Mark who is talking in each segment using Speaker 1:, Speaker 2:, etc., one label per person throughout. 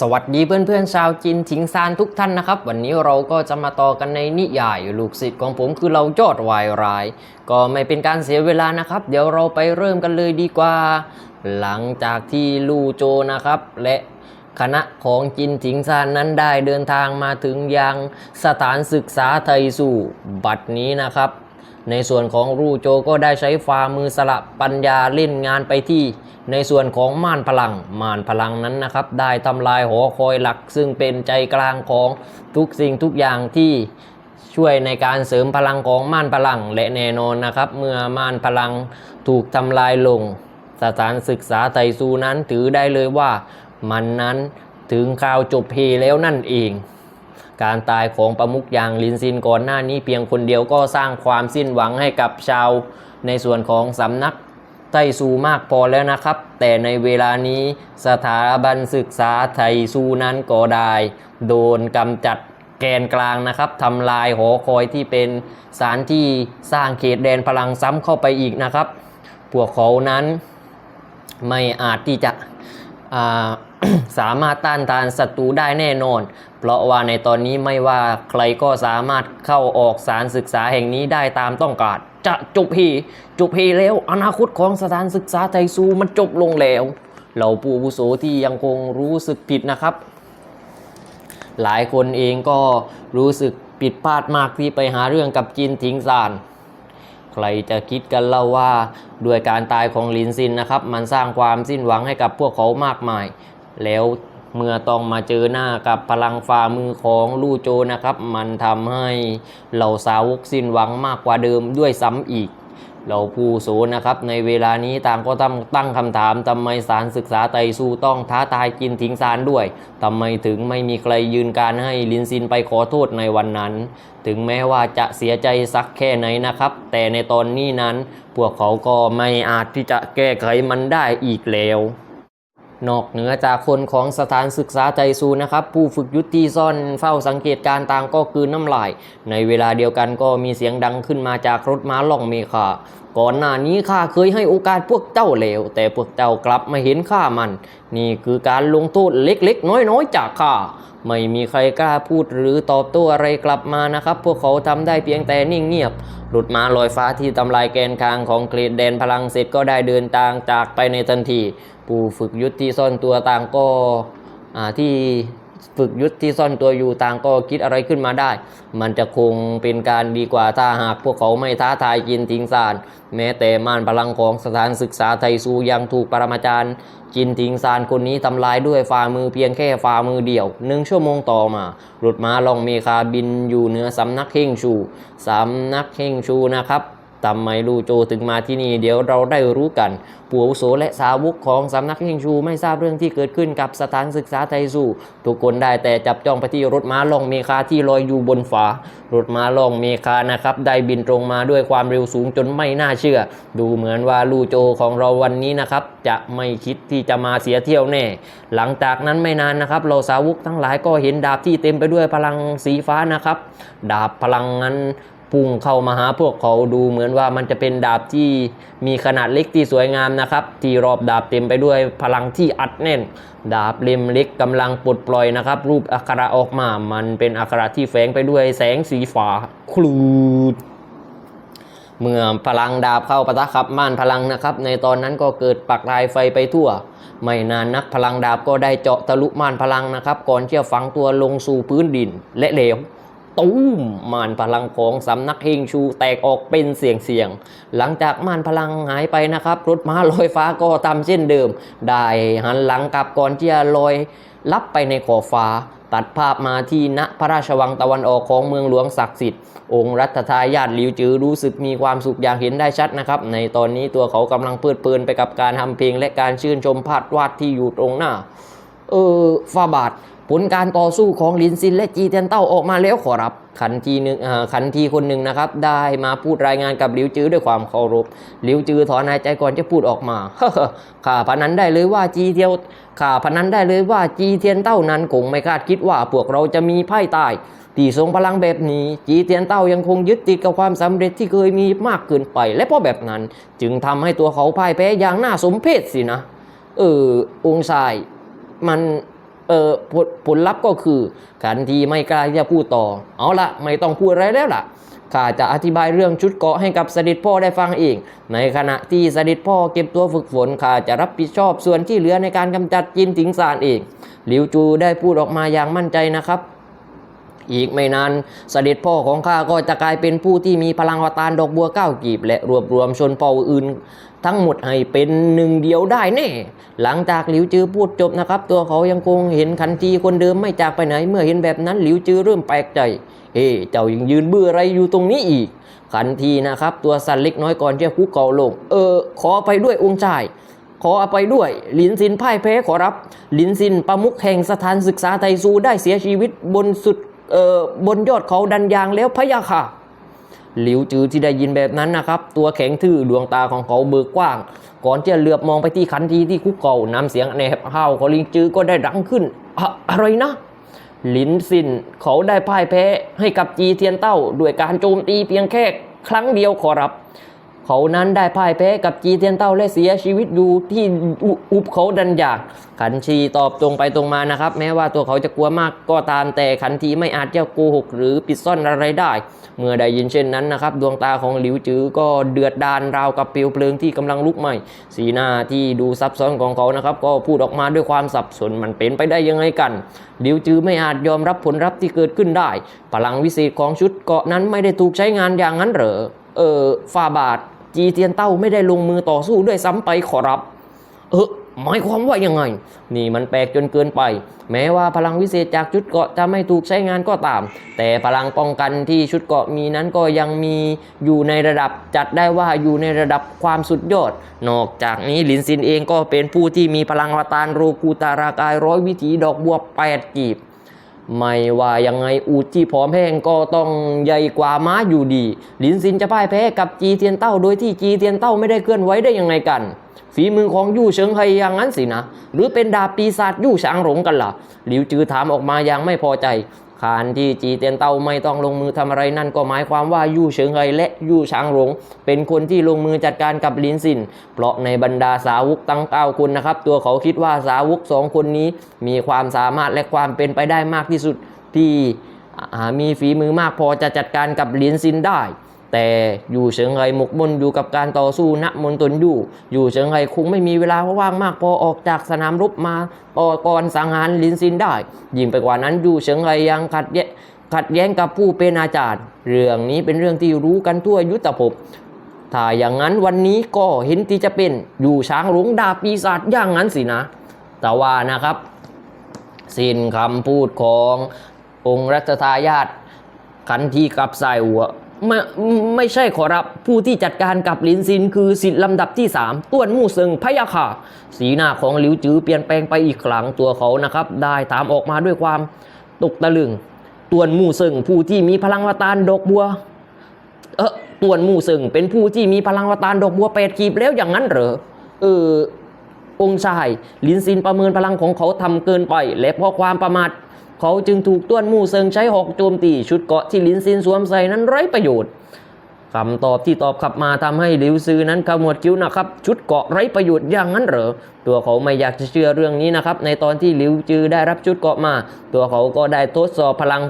Speaker 1: สวัสดีเพื่อนๆชาวจีนถิงซานทุกท่านนะครับ วันนี้เราก็จะมาต่อกันในนิยาย ลูกศิษย์ของผมคือเรายอดวายราย ก็ไม่เป็นการเสียเวลานะครับ เดี๋ยวเราไปเริ่มกันเลยดีกว่า หลังจากที่ลู่โจนะครับ และคณะของจินถิงซานนั้นได้เดินทางมาถึงยังสถานศึกษาไทยสู่บัดนี้นะครับ ในส่วนของรูโจก็ได้ใช้ฝ่ามือสละปัญญาเล่นงานไปที่ ในส่วนของม่านพลังม่านพลังนั้นนะครับ ได้ทำลายหอคอยหลัก ซึ่งเป็นใจกลางของทุกสิ่งทุกอย่างที่ช่วยในการเสริมพลังของม่านพลังและแน่นอนนะครับ เมื่อม่านพลังถูกทำลายลง สถานศึกษาไทซูนั้นถือได้เลยว่า มันนั้นถึงข่าวจบเพแล้วนั่นเอง การตายของประมุขอย่างลินซินก่อนหน้านี้เพียงคนเดียวก็สร้างความสิ้นหวังให้กับชาว ในส่วนของสำนัก ไทซูมากพอแล้วนะครับ แต่ในเวลานี้สถาบันศึกษาไทซูนั้นก็ได้ โดนกำจัดแกนกลางนะครับทำลายหอคอยที่เป็นสานที่สร้างเขตแดนพลังซ้ำเข้าไปอีกนะครับ พวกเขานั้นไม่อาจที่จะสามารถต้านทานศัตรูได้แน่นอน ราะว่าในตอนนี้ไม่ว่าใครก็สามารถเข้าออกสถานศึกษาแห่งนี้ได้ตามต้องการ จะจบพีจบพีแล้วอนาคตของสถานศึกษาไทซูมันจบลงแล้วเหล่าผู้อาวุโสที่ยังคงรู้สึกผิดนะครับ หลายคนเองก็รู้สึกผิดพลาดมากที่ไปหาเรื่องกับจินทิงซานใครจะคิดกันเล่าว่าด้วยการตายของลินซินนะครับ มันสร้างความสิ้นหวังให้กับพวกเขามากมาย แล้ว เมื่อต้องมาเจอหน้ากับพลังฝ่ามือของลู่โจนะครับ มันทำให้เหล่าสาวกสิ้นหวังมากกว่าเดิมด้วยซ้ำอีกเหล่าผู้โสนะครับในเวลานี้ต่างก็ต้องตั้งคำถามทำไมสารศึกษาไตซูต้องท้าทายกินทิ้งซานด้วยทำไมถึงไม่มีใครยืนการให้ลินซินไปขอโทษในวันนั้น ถึงแม้ว่าจะเสียใจสักแค่ไหนนะครับ แต่ในตอนนี้นั้น พวกเขาก็ไม่อาจที่จะแก้ไขมันได้อีกแล้ว นอกเหนือจากคนของสถานศึกษาใจซูนะครับ ผู้ฝึกยุทธที่ซ่อนเฝ้าสังเกตการต่างก็คือน้ำลาย ในเวลาเดียวกันก็มีเสียงดังขึ้นมาจากรถม้าล่องเมฆา ก่อนหน้านี้ข้าเคยให้โอกาสพวกเจ้าแล้วแต่พวกเจ้ากลับไม่เห็นค่ามัน นี่คือการลงโทษเล็กๆ น้อยๆ จากข้าไม่มีใครกล้าพูดหรือตอบโต้อะไรกลับมานะครับ พวกเขาทำได้เพียงแต่นิ่งเงียบ หลุดมาลอยฟ้าที่ทำลายแกนกลางของเกรดแดนพลังเสร็จก็ได้เดินทางจากไปในทันที ผู้ฝึกยุทธที่ซ่อนตัวต่างก็ที่ ฝึกยุทธที่ซ่อนตัวอยู่ต่างก็คิดอะไรขึ้นมาได้ มันจะคงเป็นการดีกว่าถ้าหากพวกเขาไม่ท้าทายจินทิงซาน แม้แต่ม่านพลังของสถานศึกษาไทซูยังถูกปรมาจารย์ จินทิงซานคนนี้ทำลายด้วยฝ่ามือเพียงแค่ฝ่ามือเดียวหนึ่งชั่วโมงต่อมาหลุดมาลองเมคาบินอยู่เหนือสำนักเฮงชูสำนักเฮงชูนะครับ ทำไมลูโจถึงมาที่นี่เดี๋ยวเราได้รู้กันปู่อาวุโสและสาวกของสำนักเฮงชูไม่ทราบเรื่องที่เกิดขึ้นกับสถานศึกษาไทซูทุกคนได้แต่จับจ้องไปที่รถม้าล่องเมคาที่ลอยอยู่บนฟ้ารถม้าล่องเมคานะครับได้บินตรงมาด้วยความเร็วสูงจนไม่น่าเชื่อ ดูเหมือนว่าลูโจของเราวันนี้นะครับ จะไม่คิดที่จะมาเสียเที่ยวแน่ หลังจากนั้นไม่นานนะครับเราสาวกทั้งหลายก็เห็นดาบที่เต็มไปด้วยพลังสีฟ้านะครับ ดาบพลังนั้น พุ่งเข้ามาหาพวกเขาดูเหมือนว่ามันจะเป็นดาบที่มีขนาดเล็กที่สวยงามนะครับ ที่รอบดาบเต็มไปด้วยพลังที่อัดแน่น ดาบเล่มเล็กกำลังปลดปล่อยนะครับ รูปอักขระออกมา มันเป็นอักขระที่แฝงไปด้วยแสงสีฟ้าคลูดเมื่อพลังดาบเข้าปะทะขับม่านพลังนะครับ ในตอนนั้นก็เกิดปักลายไฟไปทั่ว ไม่นานนักพลังดาบก็ได้เจาะทะลุม่านพลังนะครับ ก่อนที่จะฝังตัวลงสู่พื้นดินและเหลว ตูมม่านพลังของสำนักเฮงชูแตกออกเป็นเสียงเสียง หลังจากม่านพลังหายไปนะครับ รถม้าลอยฟ้าก็ทำเช่นเดิม ได้หันหลังกลับก่อนที่จะลอยลับไปในขอบฟ้าตัดภาพมาที่ณพระราชวังตะวันออกของเมืองหลวงศักดิ์สิทธิ์ องค์รัฐทายาทหลิวจือรู้สึกมีความสุขอย่างเห็นได้ชัดนะครับ ในตอนนี้ตัวเขากำลังเพลิดเพลินไปกับการทำเพลงและการชื่นชมภาพวาดที่อยู่ตรงหน้า เออฟาบาท ผลการต่อสู้ของลินซินและจีเทียนเต้าออกมาแล้วขอรับ ขันทีหนึ่งขันทีคนหนึ่งนะครับ ได้มาพูดรายงานกับหลิวจือด้วยความเคารพหลิวจือถอนหายใจก่อนจะพูดออกมาข้าพนันได้เลยว่าจีเทียวข้าพนันได้เลยว่าจีเทียนเต้านั้นคงไม่คาดคิดว่าพวกเราจะมีไพ่ตายที่ทรงพลังแบบนี้ จีเทียนเต้ายังคงยึดติดกับความสำเร็จที่เคยมีมากเกินไป และเพราะแบบนั้น จึงทำให้ตัวเขาพ่ายแพ้อย่างน่าสมเพชสินะ เออองค์ชายมัน เออผลผลลัพธ์ก็คือกันทีไม่กล้าที่จะพูดต่อ เอาละไม่ต้องพูดอะไรแล้วล่ะข้าจะอธิบายเรื่องชุดเกาะให้กับสด็จพ่อได้ฟังเองในขณะที่สด็จพ่อเก็บตัวฝึกฝนข้าจะรับผิดชอบส่วนที่เหลือในการกำจัดจินถิงซานเองหลิวจูได้พูดออกมาอย่างมั่นใจนะครับ อีกไม่นานเสด็จพ่อของข้าก็จะกลายเป็นผู้ที่มีพลังวตารดอกบัวเก้ากีบ และรวบรวมชนเผ่าอื่น ทั้งหมดให้เป็นหนึ่งเดียวได้แน่ หลังจากหลิวจือพูดจบนะครับ ตัวเขายังคงเห็นคันทีคนเดิมไม่จากไปไหนเมื่อเห็นแบบนั้นหลิวจือเริ่มแปลกใจเฮ้เจ้ายังยืนเบื่ออะไรอยู่ตรงนี้อีกคันทีนะครับ ตัวสันเล็กน้อยก่อนจะคุกเข่าลง เออ ขอไปด้วยองค์ชายขออภัยด้วยหลินซินพ่ายแพ้ขอรับ หลินซินประมุขแห่งสถานศึกษาไทซูได้เสียชีวิตบนสุด บนยอดเขาดันยางแล้วพะยะค่ะ หลิวจือที่ได้ยินแบบนั้นนะครับ ตัวแข็งทื่อดวงตาของเขาเบิกกว้าง ก่อนจะเหลือบมองไปที่ขันทีที่คุกเก่าน้ำเสียงแนบห้าวของลิงจือก็ได้ดังขึ้นอะอะไรนะหลินซินเขาได้พ่ายแพ้ให้กับจีเทียนเต้า ด้วยการโจมตีเพียงแค่ครั้งเดียวขอรับ เขานั้นได้พ่ายแพ้กับจีเทียนเต้าและเสียชีวิตอยู่ที่อุบเขาดันยาก ขันชีตอบตรงไปตรงมานะครับ แม้ว่าตัวเขาจะกลัวมากก็ตามแต่ขันทีไม่อาจจะโกหก หรือปิดซ่อนอะไรได้ เมื่อได้ยินเช่นนั้นนะครับ ดวงตาของหลิวจือก็เดือดดานราวกับเปลวเพลิงที่กำลังลุกไหม้สีหน้าที่ดูซับซ้อนของเขานะครับ ก็พูดออกมาด้วยความสับสนมันเป็นไปได้ยังไงกันหลิวจือไม่อาจยอมรับผลลัพธ์ที่เกิดขึ้นได้ พลังวิเศษของชุดเกาะนั้นไม่ได้ถูกใช้งานอย่างนั้นเหรอเออฟาบาท จีเทียนเต้าไม่ได้ลงมือต่อสู้ด้วยซ้ำไปขอรับ เออหมายความว่ายังไง นี่มันแปลกจนเกินไป แม้ว่าพลังวิเศษจากชุดเกราะจะไม่ถูกใช้งานก็ตาม แต่พลังป้องกันที่ชุดเกราะมีนั้นก็ยังมีอยู่ในระดับจัดได้ว่าอยู่ในระดับความสุดยอด นอกจากนี้หลินซินเองก็เป็นผู้ที่มีพลังวตารโรกูตารากายร้อยวิถีดอกบัวแปดกีบ ไม่ว่ายังไงอูจีผอมแห้งก็ต้องใหญ่กว่าม้าอยู่ดีหลินซินจะพ่ายแพ้กับจีเทียนเต้า โดยที่จีเทียนเต้าไม่ได้เคลื่อนไหวได้ยังไงกัน ฝีมือของยู่เฉิงไฮอย่างนั้นสินะ หรือเป็นดาบปีศาจยู่ฉางหลงกันล่ะ หลิวจือถามออกมาอย่างไม่พอใจ ขานที่จีเตียนเต้าไม่ต้องลงมือทำอะไรนั่นก็หมายความว่ายู่เฉิงเฮยและยู่ชางหลงเป็นคนที่ลงมือจัดการกับลินซิน เพราะในบรรดาสาวกตั้งเก้าคนนะครับ ตัวเขาคิดว่าสาวกสองคนนี้มีความสามารถและความเป็นไปได้มากที่สุดที่มีฝีมือมากพอจะจัดการกับลินซินได้ แต่อยู่เฉิงไฮหมกมุ่นอยู่กับการต่อสู้ณมณฑลยู่ อยู่เฉิงไฮคงไม่มีเวลาว่างมากพอออกจากสนามรบมาต่อก่อนสังหารลินซินได้ ยิ่งไปกว่านั้นอยู่เฉิงไฮยังขัดแยขัดแย้งกับผู้เป็นอาจารย์ เรื่องนี้เป็นเรื่องที่รู้กันทั่วยุทธภพถ้าอย่างนั้นวันนี้ก็เห็นที่จะเป็นอยู่ช้างหลงดาปีศาจอย่างนั้นสินะ แต่ว่านะครับ สิ้นคำพูดขององค์รัชทายาทขันทีกับสายหัว ไม่ไม่ใช่ขอรับผู้ที่จัดการกับลินซินคือสิทธิ์ลำดับที่ 3 ต้วนมู่เซิงพยะค่ะ สีหน้าของหลิวจือเปลี่ยนแปลงไปอีกครั้งตัวเขานะครับ ได้ถามออกมาด้วยความตกตะลึงต้วนมู่เซิงผู้ที่มีพลังวตารดอกบัวเออต่วนมู่ซึ่งเป็นผู้ที่มีพลังวตารดอกบัวแปดขีบแล้วอย่างนั้นเหรอเออองค์ชายลินซินประเมินพลังของเขาทำเกินไป และเพราะความประมาท เขาจึงถูกต้วนหมู่เซิงใช้หอกโจมตีชุดเกราะที่ลินซินสวมใส่นั้นไร้ประโยชน์คำตอบที่ตอบขับมาทำให้หลิวซือนั้นขมวดคิ้วนะครับ ชุดเกราะไร้ประโยชน์อย่างนั้นเหรอตัวเขาไม่อยากจะเชื่อเรื่องนี้นะครับ ในตอนที่หลิวจือได้รับชุดเกราะมา ตัวเขาก็ได้ทดสอบพลัง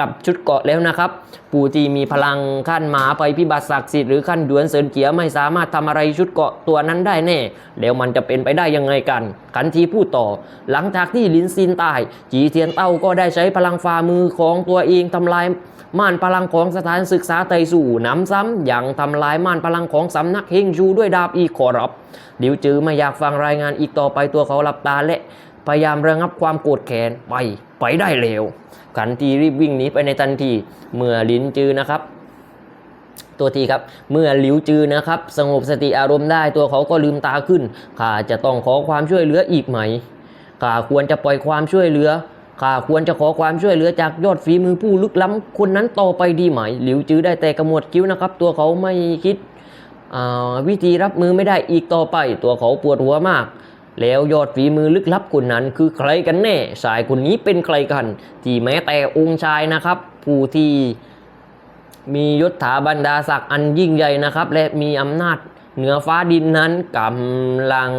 Speaker 1: กับชุดเกาะแล้วนะครับผู้ที่มีพลังขั้นหมาไปพิบัติศักดิ์สิทธิ์หรือขั้นดวนเสินเจียไม่สามารถทำอะไรชุดเกาะตัวนั้นได้แน่ แล้วมันจะเป็นไปได้ยังไงกัน ขันทีพูดต่อ หลังจากที่ลินซินตาย จีเทียนเต้าก็ได้ใช้พลังฝ่ามือของตัวเองทำลายม่านพลังของสถานศึกษาไตสู่น้ำซ้ำอย่างทำลายม่านพลังของสำนักเฮงชูด้วยดาบอีกขอรับเดี๋ยวจือไม่อยากฟังรายงานอีกต่อไปตัวเขาหลับตาและ พยายามระงับความโกรธแค้นไปไปได้เร็ว ขันทีรีบวิ่งหนีไปในทันทีเมื่อลิ้นจือนะครับ ตัวทีครับ เมื่อหลิวจือนะครับ สงบสติอารมณ์ได้ตัวเขาก็ลืมตาขึ้นข้าจะต้องขอความช่วยเหลืออีกไหมข้าควรจะปล่อยความช่วยเหลือข้าควรจะขอความช่วยเหลือจากยอดฝีมือผู้ลึกล้ำคนนั้นต่อไปดีไหม หลิวจือได้แต่กระมวดคิ้วนะครับ ตัวเขาไม่คิดวิธีรับมือไม่ได้อีกต่อไป ตัวเขาปวดหัวมาก แล้วยอดฝีมือลึกลับคนนั้นคือใครกันแน่ ชายคนนี้เป็นใครกัน ที่แม้แต่องค์ชายนะครับ ผู้ที่มียศถาบรรดาศักดิ์อันยิ่งใหญ่นะครับ และมีอำนาจเหนือฟ้าดินนั้นกำลัง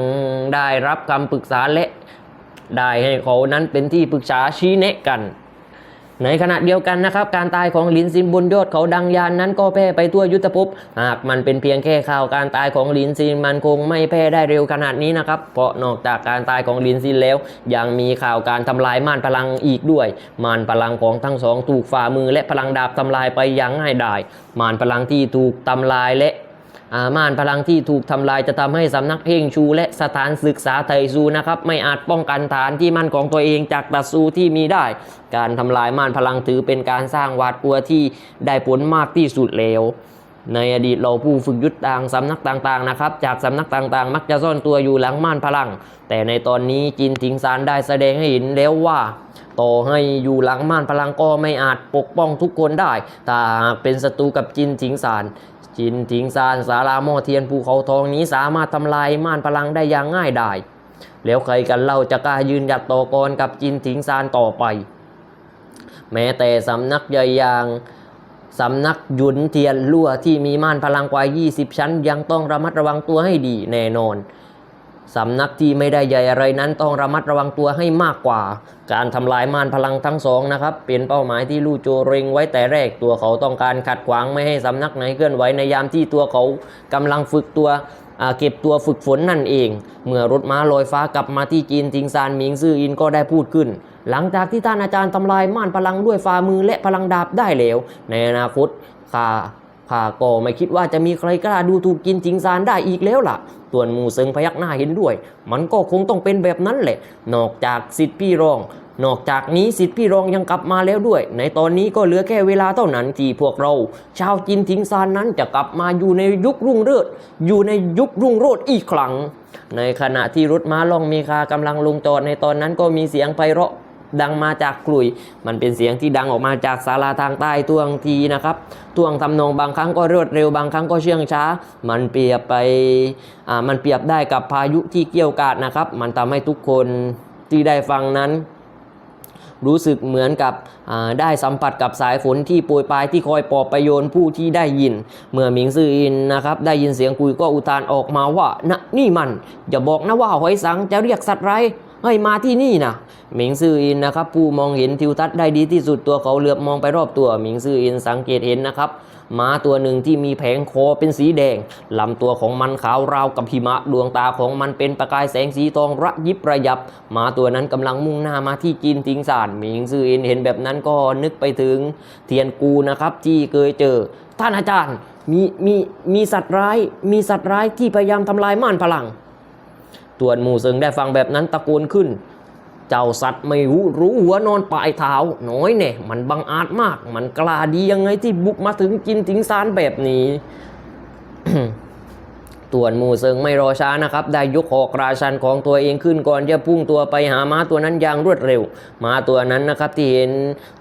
Speaker 1: ได้รับคำปรึกษาและได้ให้เขานั้นเป็นที่ปรึกษาชี้แนะกัน ในขณะเดียวกันนะครับการตายของหลินซินบนยอดเขาดังยานนั้นก็แพร่ไปทั่วยุทธภพหากมันเป็นเพียงแค่ข่าวการตายของหลินซินมันคงไม่แพร่ได้เร็วขนาดนี้นะครับเพราะนอกจากการตายของหลินซินแล้ว ยังมีข่าวการทำลายม่านพลังอีกด้วย ม่านพลังของทั้งสองถูกฝ่ามือและพลังดาบทำลายไปอย่างง่ายดายม่านพลังที่ถูกทำลายและ อาม่านพลังที่ถูกทำลายจะทำให้สำนักเพ่งชู และสถานศึกษาไทซูนะครับ ไม่อาจป้องกันฐานที่มั่นของตัวเองจากตัดซูที่มีได้ การทำลายม่านพลังถือเป็นการสร้างวาดกลัวที่ได้ผลมากที่สุดแล้ว ในอดีตเราผู้ฝึกยุทธต่างสำนักต่างๆนะครับ จากสำนักต่างๆ มักจะซ่อนตัวอยู่หลังม่านพลัง แต่ในตอนนี้จินทิงซานได้แสดงให้เห็นแล้วว่าต่อให้อยู่หลังม่านพลังก็ไม่อาจปกป้องทุกคนได้ถ้าหากเป็นศัตรูกับจินทิงซานจินทิงซานสาราหม้อเทียนภูเขาทองนี้สามารถทำลายม่านพลังได้อย่างง่ายดายแล้วใครกันเล่าจะกล้ายืนหยัดต่อกรกับจินทิงซานต่อไป แม้แต่สำนักใหญ่อย่าง สำนักหยุนเทียนลั่วที่มีม่านพลังกว่า 20 ชั้น ยังต้องระมัดระวังตัวให้ดีแน่นอนสำนักที่ไม่ได้ใหญ่อะไรนั้นต้องระมัดระวังตัวให้มากกว่า การทำลายม่านพลังทั้งสองนะครับ เป็นเป้าหมายที่ลู่โจเร็งไว้แต่แรกตัวเขาต้องการขัดขวางไม่ให้สำนักไหนเคลื่อนไหวในยามที่ตัวเขากำลังฝึกตัวเก็บตัวฝึกฝนนั่นเอง เมื่อรถม้าลอยฟ้ากลับมาที่จีนทิงซานหมิงซื่ออินก็ได้พูดขึ้น หลังจากที่ท่านอาจารย์ทำลายม่านพลังด้วยฝ่ามือและพลังดาบได้แล้ว ในอนาคตข้าข้าก็ไม่คิดว่าจะมีใครกล้าดูถูกกินจิงซานได้อีกแล้วล่ะต่วนมูเซิงพยักหน้าเห็นด้วย มันก็คงต้องเป็นแบบนั้นแหละ นอกจากสิทธิ์พี่รอง นอกจากนี้สิทธิ์พี่รองยังกลับมาแล้วด้วย ในตอนนี้ก็เหลือแค่เวลาเท่านั้นที่พวกเรา ชาวจินทิงซานนั้นจะกลับมาอยู่ในยุครุ่งเรืองอยู่ในยุครุ่งโรจน์อีกครั้ง ในขณะที่รถม้าล่องมีคากำลังลงจอดในตอนนั้นก็มีเสียงไพเราะ ดังมาจากกลุย มันเป็นเสียงที่ดังออกมาจากศาลาทางใต้ตวงทีนะครับตวงทำนองบางครั้งก็รวดเร็วบางครั้งก็เชื่องช้า มันเปรียบไปอ่ามันเปรียบได้กับพายุที่เกี่ยวกาดนะครับ มันทำให้ทุกคนที่ได้ฟังนั้นรู้สึกเหมือนกับอ่าได้สัมผัสกับสายฝนที่โปรยปลายที่คอยปลอบประโยนผู้ที่ได้ยิน เมื่อหมิงซื่ออินนะครับได้ยินเสียงคุยก็อุทานออกมาว่านะนี่มัน อย่าบอกนะว่าหอยสังจะเรียกสัตว์ไร ให้มาที่นี่นะหมิงซื่ออินนะครับผู้มองเห็นทิวทัศน์ได้ดีที่สุดตัวเขาเหลือบมองไปรอบตัวหมิงซื่ออินสังเกตเห็นนะครับม้าตัวหนึ่งที่มีแผงคอเป็นสีแดงลำตัวของมันขาวราวกับหิมะดวงตาของมันเป็นประกายแสงสีทองระยิบระยับม้าตัวนั้นกำลังมุ่งหน้ามาที่จีนทิงซานหมิงซื่ออินเห็นแบบนั้นก็นึกไปถึงเทียนกูนะครับที่เคยเจอ ท่านอาจารย์มีมีมีสัตว์ร้ายมีสัตว์ร้ายที่พยายามทำลายม่านพลัง ตวนหมูเซิงได้ฟังแบบนั้นตะโกนขึ้น เจ้าสัตว์ไม่รู้รู้หัวนอนปลายเท้าน้อยเนี่ยมันบังอาจมาก มันกล้าดียังไงที่บุกมาถึงกินถิงซานแบบนี้ ต่วนมูเซิงไม่รอช้านะครับ ได้ยกหอกราชันของตัวเองขึ้นก่อนจะพุ่งตัวไปหาม้าตัวนั้นอย่างรวดเร็วม้าตัวนั้นนะครับที่เห็น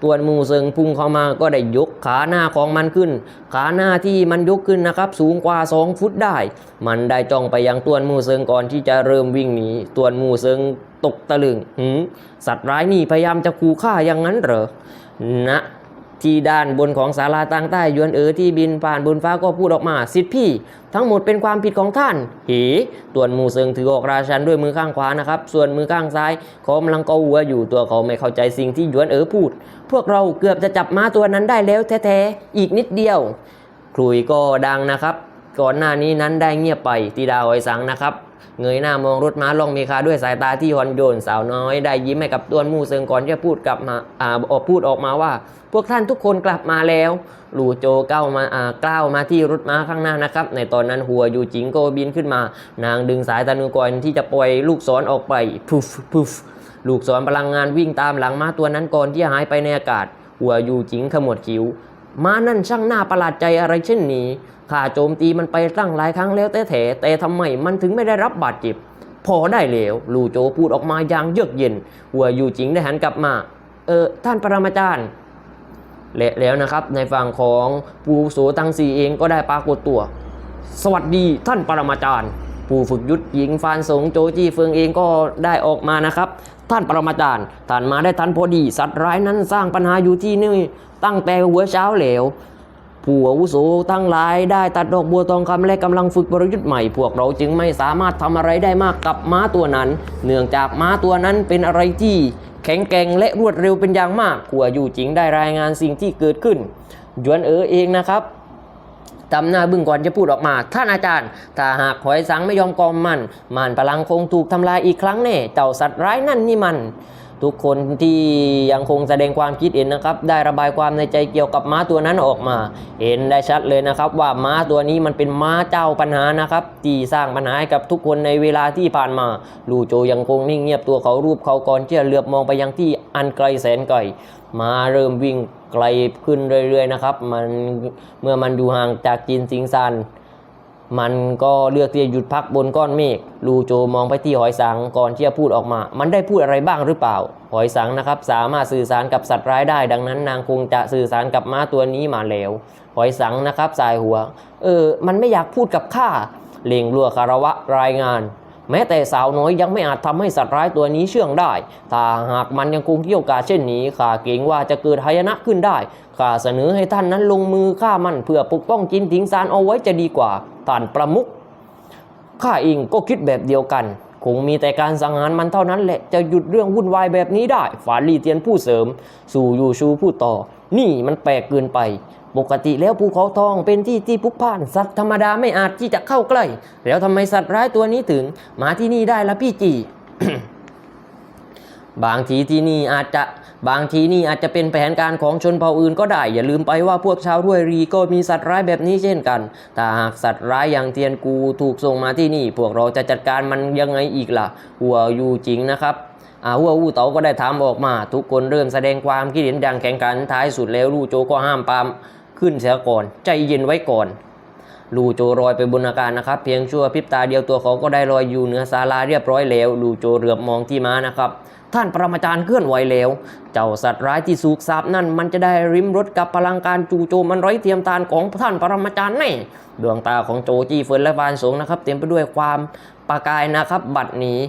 Speaker 1: ต่วนมูเซิงพุ่งเข้ามาก็ได้ยกขาหน้าของมันขึ้น ขาหน้าที่มันยกขึ้นนะครับสูงกว่า 2 ฟุตได้ มันได้จ้องไปยังต่วนมูเซิงก่อนที่จะเริ่มวิ่งหนีต่วนมูเซิงตกตะลึงหืมสัตว์ร้ายนี่พยายามจะขู่ฆ่าอย่างนั้นเหรอนะ ที่ด้านบนของศาลาต่างใต้ยวนเอ๋อที่บินผ่านบนฟ้าก็พูดออกมาสิทธิพี่ ทั้งหมดเป็นความผิดของท่านเหต่วนหมูเซิงถือออกราชันด้วยมือข้างขวานะครับ ส่วนมือข้างซ้ายเขากำลังเกาหัวอยู่ตัวเขาไม่เข้าใจสิ่งที่ยวนเอ๋อพูด พวกเราเกือบจะจับม้าตัวนั้นได้แล้วแท้ๆอีกนิดเดียวคลุยก็ดังนะครับ ก่อนหน้านี้นั้นได้เงียบไปตีดาวหอยสังนะครับ เงยหน้ามองรถม้าลองมีคาด้วยสายตาที่หอนโยนสาวน้อย ได้ยิ้มให้กับตัวนมูเซิงก่อนที่จะพูดกลับมาอ่าออกพูดออกมาว่า พวกท่านทุกคนกลับมาแล้วหลู่โจก้าวมาอ่าก้าวมาที่รถม้าข้างหน้านะครับ ในตอนนั้นหัวอยู่จิงโกบินขึ้นมา นางดึงสายตะนุกรที่จะปล่อยลูกศรออกไปพุฟพุฟลูกศรพลังงานวิ่งตามหลังม้าตัวนั้นก่อนที่จะหายไปในอากาศ หัวอยู่จิงขมวดคิ้ว มานั่นช่างหน่าประหลาดใจอะไรเช่นนี้ข้าโจมตีมันไปตั้งหลายครั้งแล้วแต่แถแต่ทำไมมันถึงไม่ได้รับบาดเจ็บ พอได้แล้วลู่โจพูดออกมาอย่างเยือกเย็นหัวอยู่จริงได้หันกลับมา เออท่านปรมาจารย์และแล้วนะครับในฝั่งของปูโสตังซีเองก็ได้ปรากฏตัว สวัสดีท่านปรมาจารย์ ผู้ฝึกยุทธหญิงฟานสงโจจี้เฟิงเองก็ได้ออกมานะครับ ท่านปรมาจารย์ ท่านมาได้ทันพอดี สัตว์ร้ายนั้นสร้างปัญหาอยู่ที่นี่ ตั้งแต่หัวเช้าแล้วผู้อาวุโสทั้งหลายได้ตัดดอกบัวทองคำและกำลังฝึกบริยุทธ์ใหม่ พวกเราจึงไม่สามารถทำอะไรได้มากกับม้าตัวนั้น เนื่องจากม้าตัวนั้นเป็นอะไรที่แข็งแกร่งและรวดเร็วเป็นอย่างมากกัวอยู่จริงได้รายงานสิ่งที่เกิดขึ้นหยวนเอ๋อเองนะครับ จำหน้าบึ้งก่อนจะพูดออกมา ท่านอาจารย์ ถ้าหากหอยสังไม่ยอมกอมมัน มันพลังคงถูกทำลายอีกครั้งแน่เจ้าสัตว์ร้ายนั่นนี่มัน ทุกคนที่ยังคงแสดงความคิดเห็นนะครับ ได้ระบายความในใจเกี่ยวกับม้าตัวนั้นออกมา เห็นได้ชัดเลยนะครับว่าม้าตัวนี้มันเป็นม้าเจ้าปัญหานะครับที่สร้างปัญหาให้กับทุกคนในเวลาที่ผ่านมา ลูโจยังคงนิ่งเงียบตัวเขารูปเขาก่อนที่จะเหลือบมองไปยังที่อันไกลแสนไกลมาเริ่มวิ่ง ไกลขึ้นเรื่อยๆนะครับ มันเมื่อมันดูห่างจากจินสิงซานมันก็เลือกที่จะหยุดพักบนก้อนเมฆลูโจมองไปที่หอยสังก่อนที่จะพูดออกมา มันได้พูดอะไรบ้างหรือเปล่า หอยสังนะครับ สามารถสื่อสารกับสัตว์ร้ายได้ ดังนั้นนางคงจะสื่อสารกับม้าตัวนี้มาแล้ว หอยสังนะครับสายหัว เออ มันไม่อยากพูดกับข้าเลงรัวคารวะรายงาน แม้แต่สาวน้อยยังไม่อาจทำให้สัตว์ร้ายตัวนี้เชื่องได้ ถ้าหากมันยังคงเที่ยวกาเช่นนี้ข้าเกรงว่าจะเกิดหายนะขึ้นได้ข้าเสนอให้ท่านนั้นลงมือฆ่ามันเพื่อปกป้องจินถิงซานเอาไว้จะดีกว่าท่านประมุขข้าเองก็คิดแบบเดียวกันคงมีแต่การสังหารมันเท่านั้นแหละจะหยุดเรื่องวุ่นวายแบบนี้ได้ ฝาลีเตียนผู้เสริม สู่ยูชูผู้ต่อ นี่มันแปลกเกินไป ปกติแล้วภูเขาทองเป็นที่ที่พุกพ่าน สัตว์ธรรมดาไม่อาจที่จะเข้าใกล้ แล้วทำไมสัตว์ร้ายตัวนี้ถึง มาที่นี่ได้ละพี่จีบางทีที่นี่อาจจะบางทีนี่อาจจะเป็นแผนการของชนเผ่าอื่นก็ได้ อย่าลืมไปว่าพวกชาวรวยรีก็มีสัตว์ร้ายแบบนี้เช่นกันถ้าหากสัตว์ร้ายอย่างเทียนกูถูกส่งมาที่นี่ พวกเราจะจัดการมันยังไงอีกล่ะหัวอยู่จริงนะครับอาหัวอูเต๋าก็ได้ถามออกมา ทุกคนเริ่มแสดงความคิดเห็นอย่างแข่งขันท้ายสุดแล้วลู่โจก็ห้ามปาม ขึ้นเสียก่อน ใจเย็นไว้ก่อนลูโจลอยไปบนอากาศนะครับ เพียงชั่วพริบตาเดียวตัวเขาก็ได้ลอยอยู่เหนือศาลาเรียบร้อยแล้วลูโจเหลือบมองที่ม้านะครับ ท่านปรมาจารย์เคลื่อนไหวแล้ว เจ้าสัตว์ร้ายที่สูกซาบนั่น มันจะได้ริมรถกับพลังการจู่โจมมันไร้เทียมทานของท่านปรมาจารย์แน่ดวงตาของโจจี้เฟินและฟานสงนะครับ เต็มไปด้วยความประกายนะครับบัดนี้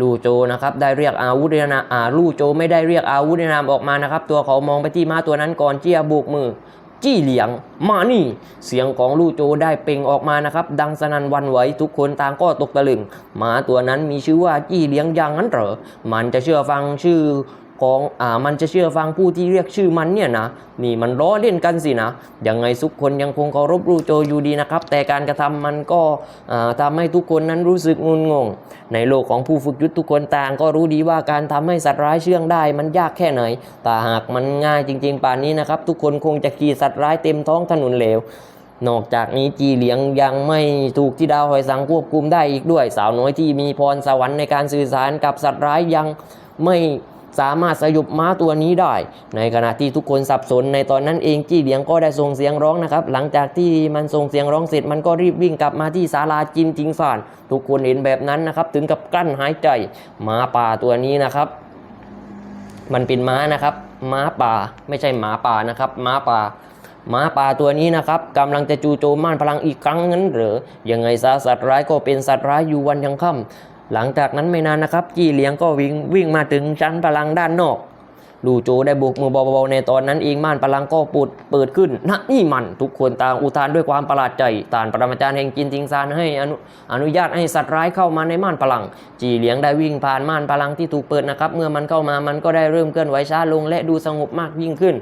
Speaker 1: ลูโจนะครับได้เรียกอาวุธในนามอาลูโจไม่ได้เรียกอาวุธในนามออกมานะครับ ตัวเขามองไปที่ม้าตัวนั้นก่อนที่จะโบกมือ จี้เหลียงมานี่ เสียงของลู่โจได้เปล่งออกมานะครับ ดังสนั่นวันไหวทุกคนต่างก็ตกตะลึงหมาตัวนั้นมีชื่อว่าจี้เหลียงอย่างนั้นเหรอมันจะเชื่อฟังชื่อ ของอ่ามันจะเชื่อฟังผู้ที่เรียกชื่อมันเนี่ยนะนี่มันล้อเล่นกันสินะยังไงทุกคนยังคงเคารพลู่โจอยู่ดีนะครับ แต่การกระทำมันก็อ่าทำให้ทุกคนนั้นรู้สึกงุนงง ในโลกของผู้ฝึกยุทธทุกคนต่างก็รู้ดีว่าการทำให้สัตว์ร้ายเชื่องได้ มันยากแค่ไหนแต่หากมันง่ายจริง ๆ ป่านนี้นะครับทุกคนคงจะขี่สัตว์ร้ายเต็มท้องถนนเหลวนอกจากนี้จีเหลียงยังไม่ถูกที่ดาวหอยสังควบคุมได้อีกด้วย สาวน้อยที่มีพรสวรรค์ในการสื่อสารกับสัตว์ร้ายยังไม่ สามารถสยบม้าตัวนี้ได้ ในขณะที่ทุกคนสับสนในตอนนั้นเองจี้เหลียงก็ได้ส่งเสียงร้องนะครับ หลังจากที่มันส่งเสียงร้องเสร็จมันก็รีบวิ่งกลับมาที่ศาลาจินทิงซานทุกคนเห็นแบบนั้นนะครับ ถึงกับกลั้นหายใจม้าป่าตัวนี้นะครับ มันเป็นม้านะครับ ม้าป่าไม่ใช่หมาป่านะครับ ม้าป่าหมาป่าตัวนี้นะครับกำลังจะจู่โจมม่านพลังอีกครั้งนั้นหรือยังไงซะสัตว์ร้ายก็เป็นสัตว์ร้ายอยู่วันยังค่ำ หลังจากนั้นไม่นานนะครับ จี้เหลียงก็วิ่งวิ่งมาถึงชั้นพลังด้านนอก ลูโจได้บุกมือเบาๆในตอนนั้นเองม่านพลังก็ปุดเปิดขึ้นนะนี่มันทุกคนต่างอุทานด้วยความประหลาดใจตานปรมาจารย์แห่งจินทิงซานให้อนุอนุญาตให้สัตว์ร้ายเข้ามาในม่านพลัง จีเหลียงได้วิ่งผ่านม่านพลังที่ถูกเปิดนะครับ เมื่อมันเข้ามามันก็ได้เริ่มเคลื่อนไหวช้าลงและดูสงบมากยิ่งขึ้น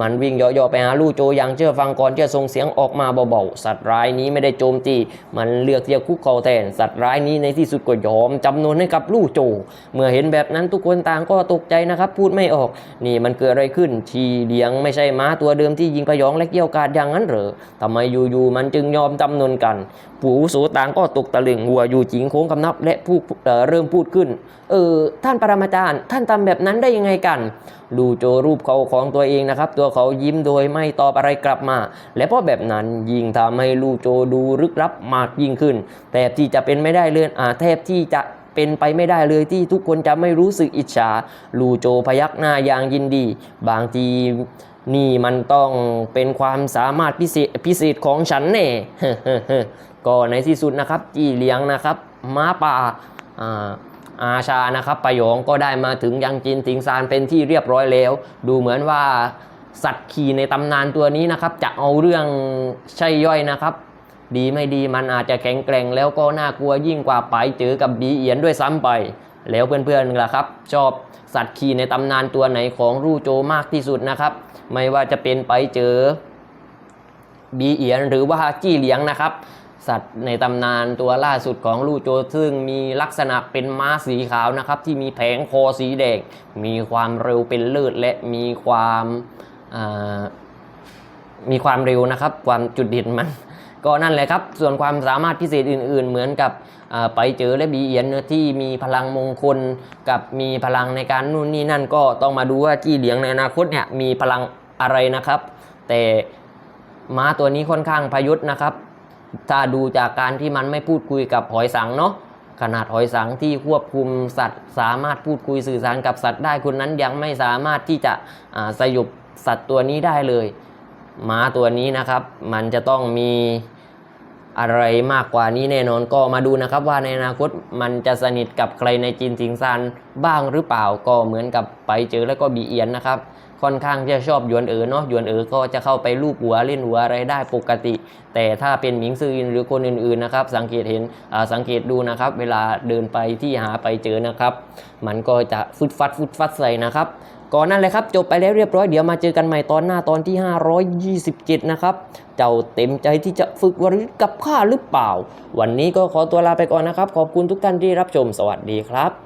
Speaker 1: มันวิ่งเหย่อๆไปหาลู่โจอย่างเชื่อฟังก่อนที่จะส่งเสียงออกมาเบาๆสัตว์ร้ายนี้ไม่ได้โจมตีมันเลือกที่จะคุกเข่าแทนสัตว์ร้ายนี้ในที่สุดก็ยอมจำนนให้กับลู่โจ เมื่อเห็นแบบนั้นทุกคนต่างก็ตกใจนะครับพูดไม่ออกนี่มันเกิดอะไรขึ้น ชีเลี้ยงไม่ใช่ม้าตัวเดิมที่ยิงพยองและเกี่ยวกาดอย่างนั้นเหรอทำไมอยู่ๆมันจึงยอมจำนนกันผู้อาวุโสต่างก็ตกตะลึงหัวอยู่จิงโค้งคำนับและผู้เอ่อเริ่มพูดขึ้น เออ ท่านปรมาจารย์ ท่านทำแบบนั้นได้ยังไงกันดูโจรูปเขาของตัวเองนะครับ ตัวเขายิ้มโดยไม่ตอบอะไรกลับมา และเพราะแบบนั้นยิ่งทำให้ลูโจดูลึกลับมากยิ่งขึ้น แต่ที่จะเป็นไม่ได้เลยอ่าแทบที่จะ เป็นไปไม่ได้เลยที่ทุกคนจะไม่รู้สึกอิจฉาลูโจพยักหน้าอย่างยินดี บางทีนี่มันต้องเป็นความสามารถพิเศษพิเศษของฉันแน่ก็ในที่สุดนะครับจี้เลี้ยงนะครับม้าป่าอาอาชานะครับประโยงก็ได้มาถึงยังจินติงซานเป็นที่เรียบร้อยแล้ว ดูเหมือนว่าสัตว์ขี่ในตำนานตัวนี้นะครับ จะเอาเรื่องใช่ย่อยนะครับ ดีไม่ดีมันอาจจะแข็งแกร่งแล้วก็น่ากลัวยิ่งกว่าไปเจอกับบีเอียนด้วยซ้ำไป แล้วเพื่อนๆล่ะครับ ชอบสัตว์ขี่ในตำนานตัวไหนของรูโจมากที่สุดนะครับ ไม่ว่าจะเป็นไปเจอบีเอียนหรือว่าจี้เหลียงนะครับ สัตว์ในตำนานตัวล่าสุดของลู่โจซึ่งมีลักษณะเป็นม้าสีขาวนะครับ ที่มีแผงคอสีแดงมีความเร็วเป็นเลิศและมีความามีความเร็วนะครับ ความจุดเด่นมัน ก็นั่นแหละครับ ส่วนความสามารถพิเศษอื่น ๆ เหมือนกับไปเจอและบีเอียนที่มีพลังมงคลกับมีพลังในการนู่นนี่นั่นก็ต้องมาดูว่าจี้เหลียงในอนาคตเนี่ยมีพลังอะไรนะครับ แต่ม้าตัวนี้ค่อนข้างพยุทธ์นะครับ ถ้าดูจากการที่มันไม่พูดคุยกับหอยสังเนาะขนาดหอยสังที่ควบคุมสัตว์ สามารถพูดคุยสื่อสารกับสัตว์ได้คนนั้นยังไม่สามารถที่จะสยบสัตว์ตัวนี้ได้เลยม้าตัวนี้นะครับ มันจะต้องมี อะไรมากกว่านี้แน่นอนก็มาดูนะครับว่าในอนาคตมันจะสนิทกับใครในจีนสิงซานบ้างหรือเปล่าก็เหมือนกับไปเจอแล้วก็บีเอียนนะครับค่อนข้างจะชอบหยวนเอ๋อเนาะหยวนเอ๋อก็จะเข้าไปลูบหัวเล่นหัวอะไรได้ปกติ แต่ถ้าเป็นหมิงซืออินหรือคนอื่นๆนะครับ สังเกตเห็นอ่าสังเกตดูนะครับ เวลาเดินไปที่หาไปเจอนะครับ มันก็จะฟึดฟัดฟึดฟัดใส่นะครับ ก่อนนั่นเลยครับ จบไปแล้วเรียบร้อยเดี๋ยวมาเจอกันใหม่ตอนหน้าตอนที่ 527 นะครับ เจ้าเต็มใจที่จะฝึกวริกับข้าหรือเปล่า วันนี้ก็ขอตัวลาไปก่อนนะครับ ขอบคุณทุกท่านที่รับชมสวัสดีครับ